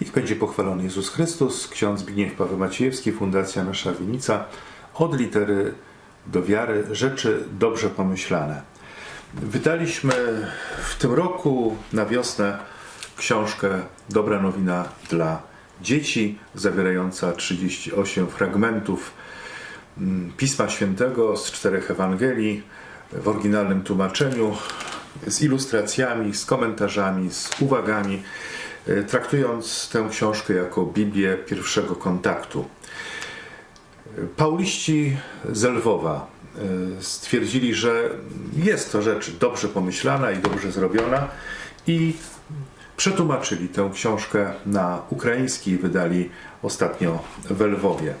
Niech będzie pochwalony Jezus Chrystus, ksiądz Zbigniew Paweł Maciejewski, Fundacja Nasza Winica, od litery do wiary, rzeczy dobrze pomyślane. Wydaliśmy w tym roku na wiosnę książkę Dobra nowina dla dzieci, zawierająca 38 fragmentów mm, Pisma Świętego z czterech Ewangelii w oryginalnym tłumaczeniu, z ilustracjami, z komentarzami, z uwagami, traktując tę książkę jako Biblię pierwszego kontaktu. Pauliści z Lwowa e, stwierdzili, że jest to rzecz dobrze pomyślana i dobrze zrobiona i przetłumaczyli tę książkę na ukraiński i wydali ostatnio w Lwowie.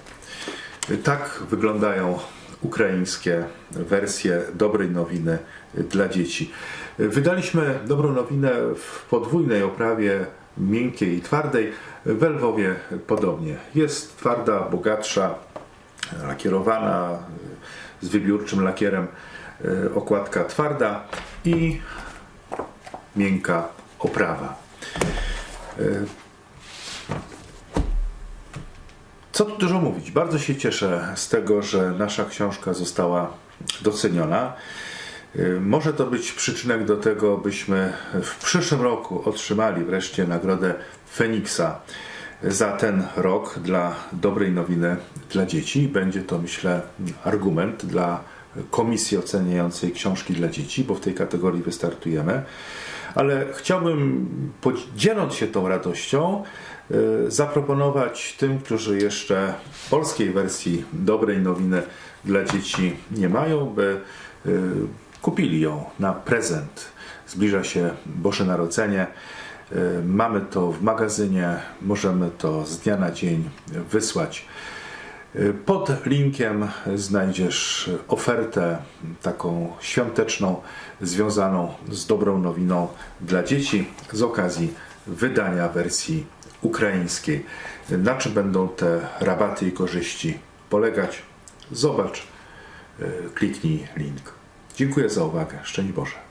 Tak wyglądają ukraińskie wersje dobrej nowiny dla dzieci. Wydaliśmy dobrą nowinę w podwójnej oprawie miękkiej i twardej. W Lwowie podobnie. Jest twarda, bogatsza, lakierowana z wybiórczym lakierem, e, okładka twarda i miękka oprawa. E, Co tu dużo mówić? Bardzo się cieszę z tego, że nasza książka została doceniona. Y, Może to być przyczynek do tego, byśmy w przyszłym roku otrzymali wreszcie nagrodę Feniksa za ten rok dla dobrej nowiny dla dzieci. Będzie to, myślę, argument dla komisji oceniającej książki dla dzieci, bo w tej kategorii wystartujemy. Ale chciałbym, dzieląc się tą radością, y, zaproponować tym, którzy jeszcze polskiej wersji dobrej nowiny dla dzieci nie mają, by y, kupili ją na prezent. Zbliża się Boże Narodzenie. Y, Mamy to w magazynie, możemy to z dnia na dzień wysłać. Y, Pod linkiem znajdziesz ofertę taką świąteczną, związaną z dobrą nowiną dla dzieci z okazji wydania wersji ukraińskiej. Na czym będą te rabaty i korzyści polegać? Zobacz, y, kliknij link. Dziękuję za uwagę. Szczęść Boże.